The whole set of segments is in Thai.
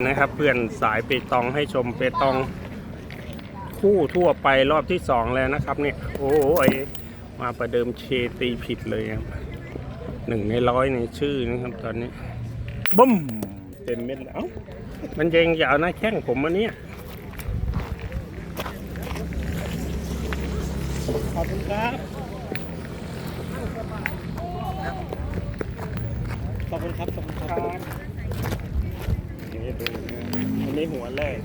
นะครับเพื่อนสายเปตองให้ชมเปตอง คู่ทั่วไปรอบที่สองแล้วนะครับ เนี่ย โอ้ยมาประเดิมเชตีผิดเลยครับหนึ่งในร้อยในชื่อนะครับตอนนี้บุ้มเต็มเม็ดแล้วมันยังจะเอาหน้าแข้งผมมาเนี่ยขอบคุณครับ ขอบคุณครับขอบคุณครับ อันนี้หัวแรก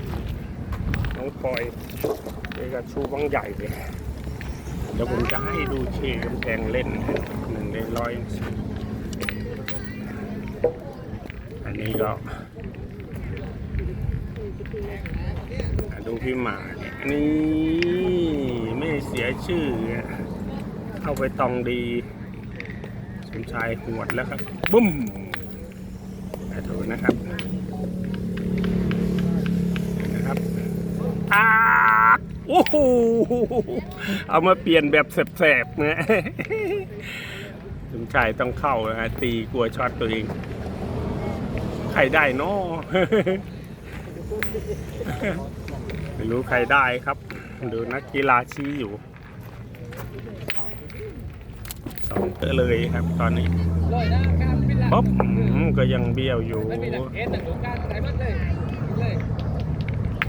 น้องปอยเอกชูวังใหญ่เลยเดี๋ยวผมจะให้ดูเชกำแพงเล่นหนึ่งในร้อย อันนี้ก็ดูพี่หมาเนี่ยนี่ไม่เสียชื่อเข้าไปตองดีสมชายหวดแล้วครับ บุ้มดูนะครับ ตากโอ้โหเอามาเปลี่ยนแบบแสบๆนะสมชายต้องเข้านะฮะตีกลัวช็อตตัวเอง ใครได้เนาะไม่รู้ใครได้ครับ ดูนักกีฬาชี้อยู่สองเตอเลยครับตอนนี้ร้อยนะครับเป็นหลักป๊บอืมก็ยังเบี้ยวอยู่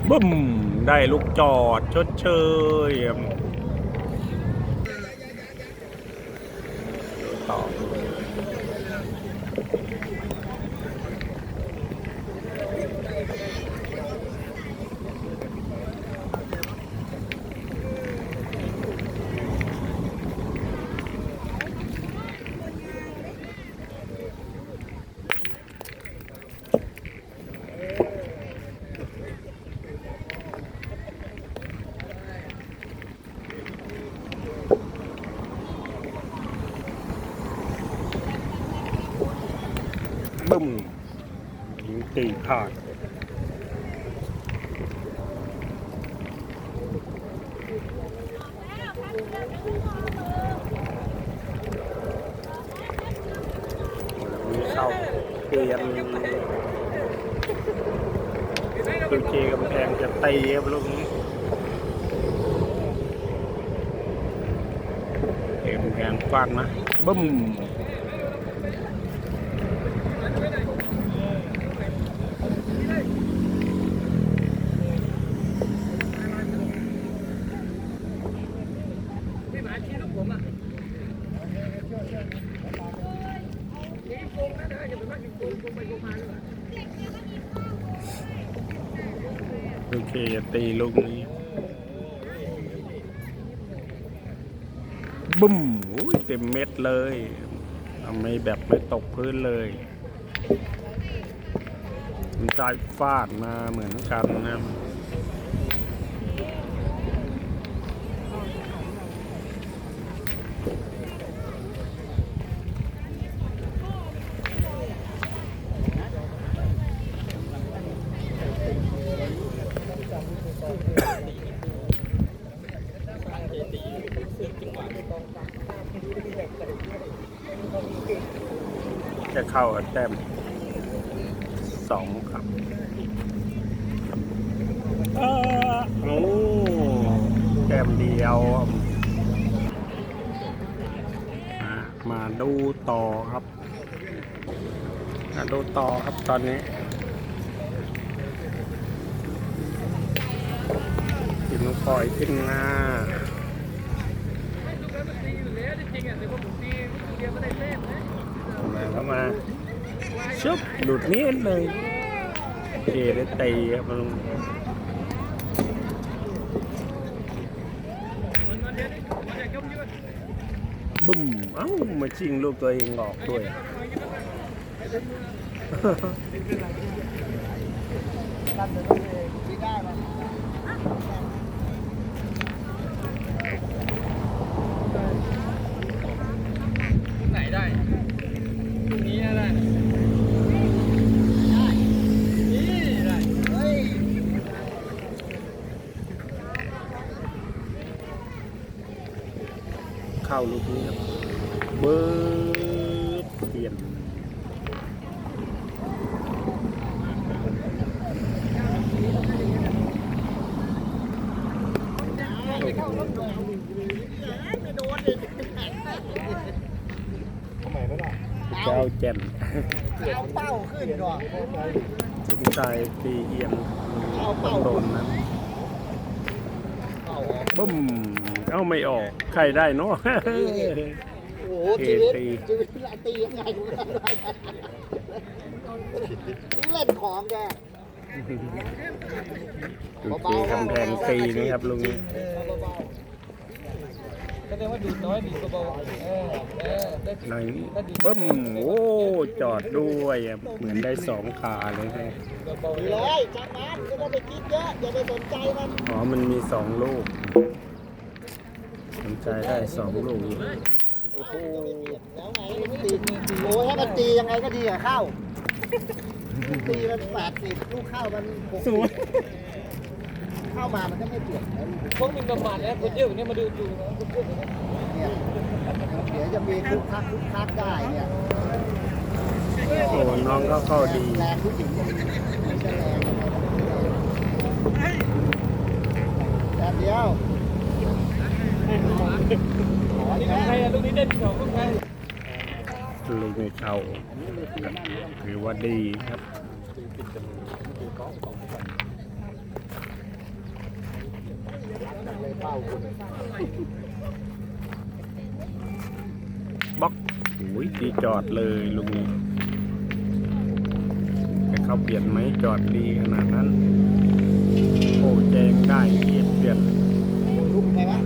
บึ้ม ได้ลูกจอดชดเชย บึ้มยิงตีพลาดมีเข้าเปลี่ยนคือเจกำแพงจะตีครับลูกนี้เจกำแพงฟาดนะบึ้ม พี่หมาชี้ลูกผมอะนี่โกงนะเดี๋ยวจะเป็นว่าโกงโกงไปโกงมาเลย โอเคจะ ตีลูกนี้บึ้มอุ้ยเต็มเม็ดเลยทำไม่แบบไม่ตกพื้นเลยมันใจฟาดมาเหมือนกันนะ กับแต้มสองครับเออโอ้แต้มเดียวอะมาดูต่อครับมาดูต่อครับตอนนี้กินลูกปล่อยขึ้นหน้าม่ดูกันมันตีอยู่แล้วจริงๆอะแต่ว่าไม่ได้เล่นนะมาเข้ามา ชุบหลุดนี้เลยเจได้ตีครับลุงมันมันเดี๋ยวมันจะยกยืดบึ้มเอ้ามาชิงลูกตัวเองออกด้วยไหนได้ตรงนี้ได้ เข้าลูกนี้ครับเบิดเปลี่ยนเจ้าแจ่มเอาเป้าขึ้นก่อนถุงใจตีเอียงเอาเป้าโดนนะบึ้ม เอาไม่ออก ใครได้เนาะ โอ้โหชีวิตตี ชีวิตละตียังไงดูกันได้นี่เล่นของแกดูตีกำแพงตีนะครับลุงนี้เออเบาแสดงว่าดูดน้อยดีเบาๆเออเออได้หน่อยบึ้มโอ้จอดด้วยอะเหมือนได้สองขาเลยฮะเบาๆดีเลยจังมันไม่ต้องไปคิดเยอะอย่าไปสนใจมันอ๋อมันมีสองลูก สนใจได้สองลูกอยู่โอ้โหแล้วไงมันตีโอ้ยถ้ามันตียังไงก็ดีอะเข้าตีมันแปดสิบลูกเข้ามันหกสิบเข้ามามันก็ไม่เปลี่ยนนะๆพวกมินประมาทแล้วคนเยอะกว่านี้มาดูดูนะคนเยอะกว่านี้เนี่ยเดี๋ยวจะมีคุกคักคุกคักได้เนี่ยโอ้น้องก็เข้าดีแรงผู้หญิงมันจะแรงยังไงแบบเดียว ลูกนี้เด่นของของใครลูกในเขาถือว่าดีครับบล็อกโอ้ยดีจอดเลยลุงจะเข้าเปลี่ยนไหมจอดดีขนาดนั้น โอ้แจงได้เยียบเปลี่ยนลุกไงวะ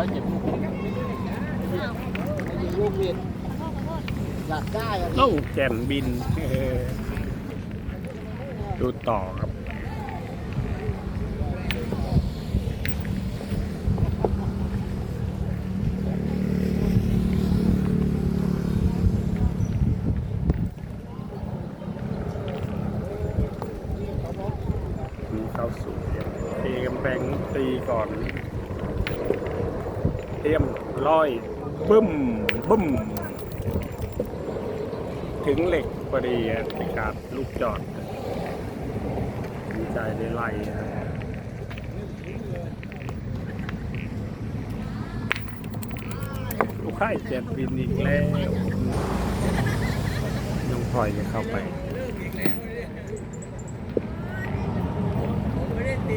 อยเจ็บลูกยิงลูกบิดอยากได้อะต้องแก่นบิน ดูต่อครับ มีเข้าสู่ตีกำแพงตีก่อน เต ร้อยบึ้มบึ้ม ถึงเหล็กพอดีอะในการลูกจอดดีใจได้ไล่ลูกไข่เจ็ดบินอีกแล้วน้องพลอยจะเข้าไป น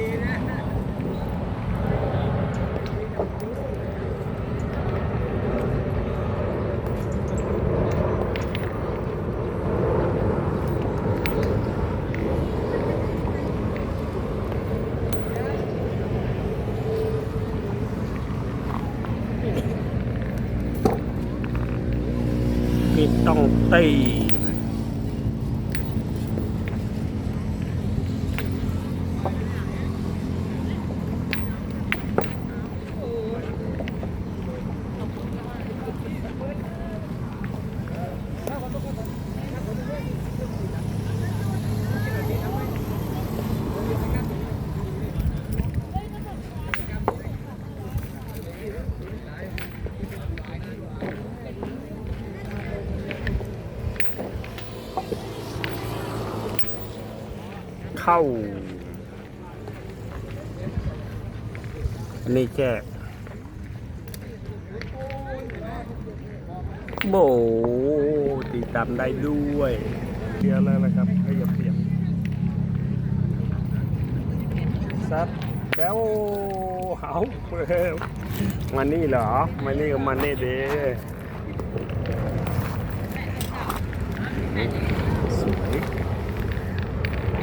ี่ ต้องตี เข้า อันนี้แค่โบตีตามได้ด้วยเยอะแล้วนะครับให้อย่าเปลี่ยนซัดแล้วเอาเมานี่เหรอมานี่ก็มานี่เด้สวย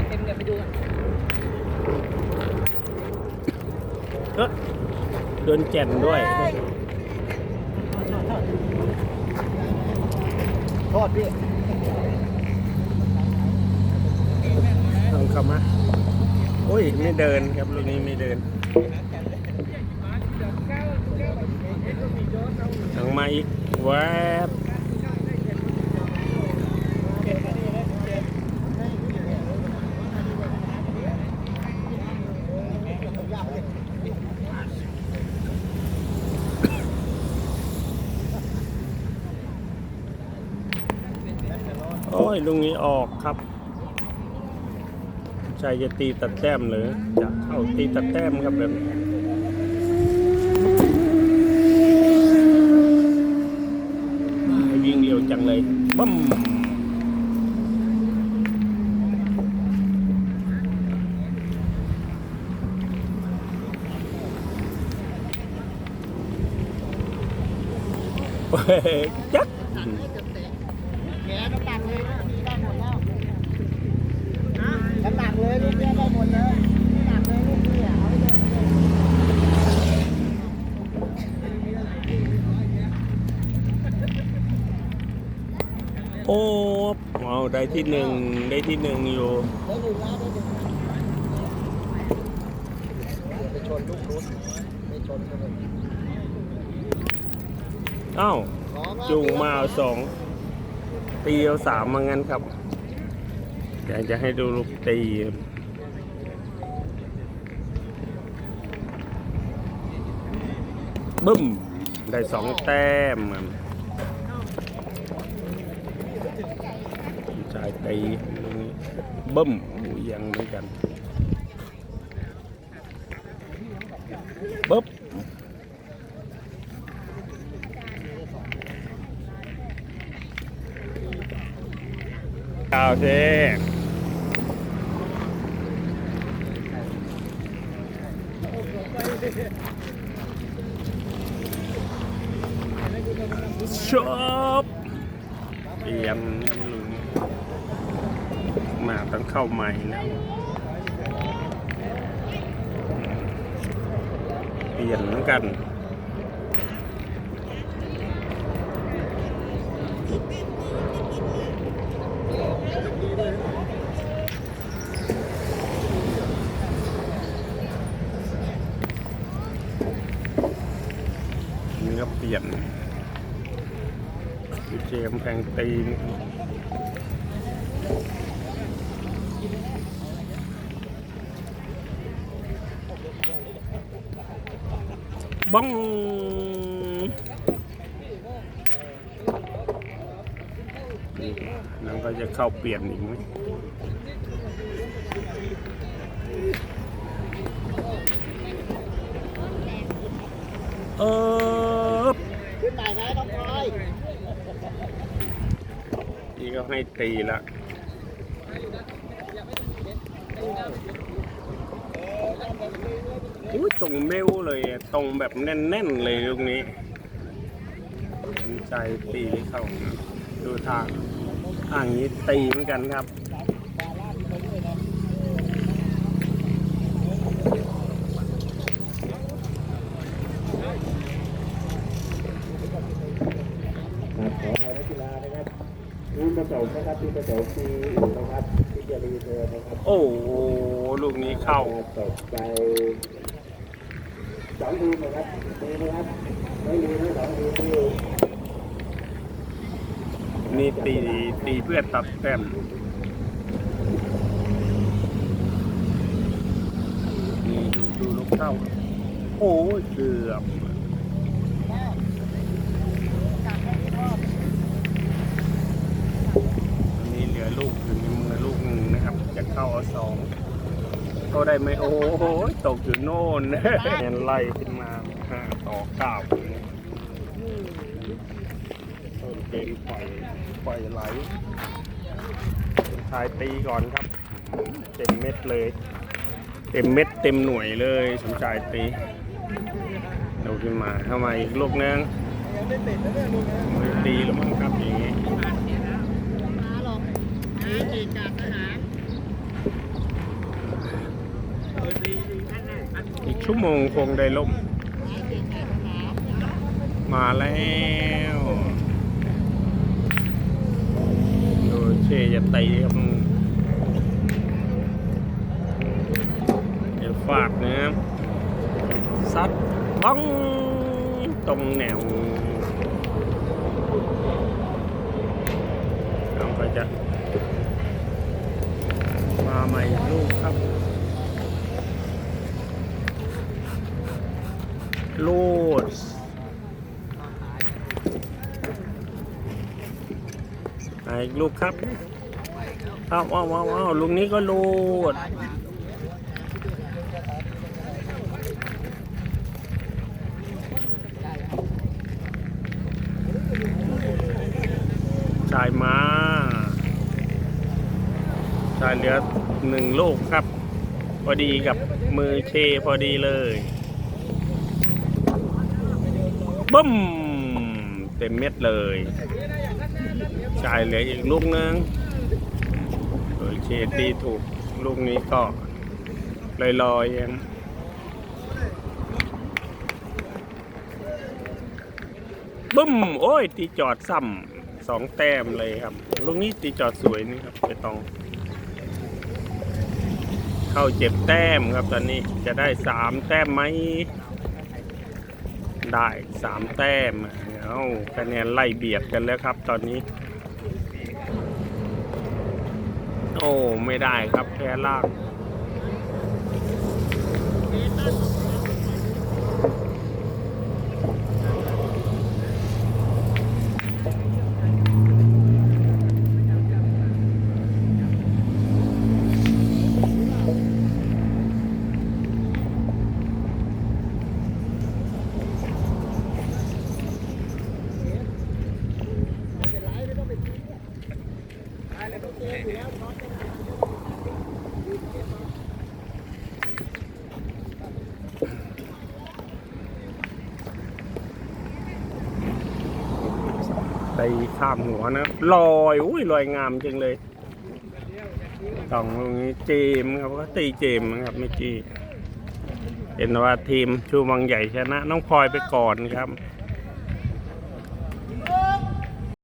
เต็มเดี๋ยวไปดูกัน เอ๊ะ โดนแก่นด้วยโทษพี่ลองเข้ามาโอ้ย ไม่เดินครับลูกนี้ไม่เดินทางมาอีกแวบ ลุงนี้ออกครับใจจะตีตัดแต้มหรือจะเข้าตีตัดแต้มครับแบบนี้จังเลยบึ้มเฮ้ยจัก ตัดให้เต็มเต็มแกน้ำหนักเลยนะมีได้หมดแล้วน้ำหนักเลยลูกเนี้ยได้หมดเลยน้ำหนักเลยลูกเนี้ยเอาไปเลย โอ้เอาได้ที่หนึ่งได้ที่หนึ่งอยู่ไปชนลูกนู้นไปชนเลยอ้าวจุงมาเอาสองตีเอาสามมางั้นครับอยากจะให้ดูลูกตีบึ้ม ได้สองแต้มครับายตีตรงนี้บึ้มเอียังเหมือนกันบึ๊บโอเคชอบเปลี่ยนนั่นลุง มาต้องเข้าใหม่แล้วเปลี่ยนเหมือนกันนี่ก็เปลี่ยนดูเจมแพงตีน บ้องนี่นั่นก็จะเข้าเปลี่ยนอีกไหมเออขึ้นใหม่ไหมน้องพลอยนี่ก็ให้ตีละ อุ้ยตรงเมวเลยตรงแบบแน่นๆเลยตรงนี้ใจตีเข้าดูทางทางนี้ตีเหมือนกันครับขออภัยนักกีฬานะครับทีมผสม นะครับทีมผสมทีอู่นะครับที่จะรีเทิร์นนะครับโอ้โหลูกนี้เข้าตกใจสองทีมนะครับมีนะครับไม่มีทั้งสองทีมที่นี่ตีตีเพื่อตัดแต้มนี่ดูลูกเข้าโอ้ยเกือบ อันนี้เหลือลูกอยู่ในมือลูกหนึ่งนะครับ จะ เข้าเอาสองก็ได้ไหมโอ้โหตกอยู่โน่นเนไล่ขึ้นมาห้าต่อเก้าเลยต้นเกมปล่อยปล่อยไหลชายตีก่อนครับ เต็มเม็ดเลย เต็มเม็ดเต็มหน่วยเลยสมชายตีดูขึ้นมาเข้ามาอีกลูกนึงไม่ตีหรือมั้งครับอย่างนี้มาหรอกมีเอกาทหาร อีก ชั่วโมงคงได้ล่ม มาแล้วโดูเชจะตีครับเดี๋ยวฟาดนะครับซัดบ้องตรงแนวเราก็จะมาใหม่ลูกครับ ลูดมาอีกลูกครับเอาเอาเอาเอาลูกนี้ก็ลูดได้มาได้เหลือหนึ่งลูกครับ พอดีกับมือเชพอดีเลย บึ้ม เต็มเม็ดเลยชายเหลืออีกลูกนึงโดยเชตีถูกลูกนี้ก็ลอยๆเองบึ้ม โอ้ย ตีจอดซ้ำสองแต้มเลยครับ ลูกนี้ตีจอดสวยนี่ครับไปตอง เข้าเจ็บแต้มครับตอนนี้จะได้สามแต้มไหม ได้สามแต้มเอาคะแนนไล่เบียดกันแล้วครับ ตอนนี้ โอ้ ไม่ได้ครับแพ้ลาก ข้ามหัวนะลอยอุ้ยลอยงามจริงเลยสองตรงนี้เจมครับก็ตีเจมครับเมื่อกี้เห็นว่าทีมชูบังใหญ่ชนะ น้องพลอยไปก่อนครับ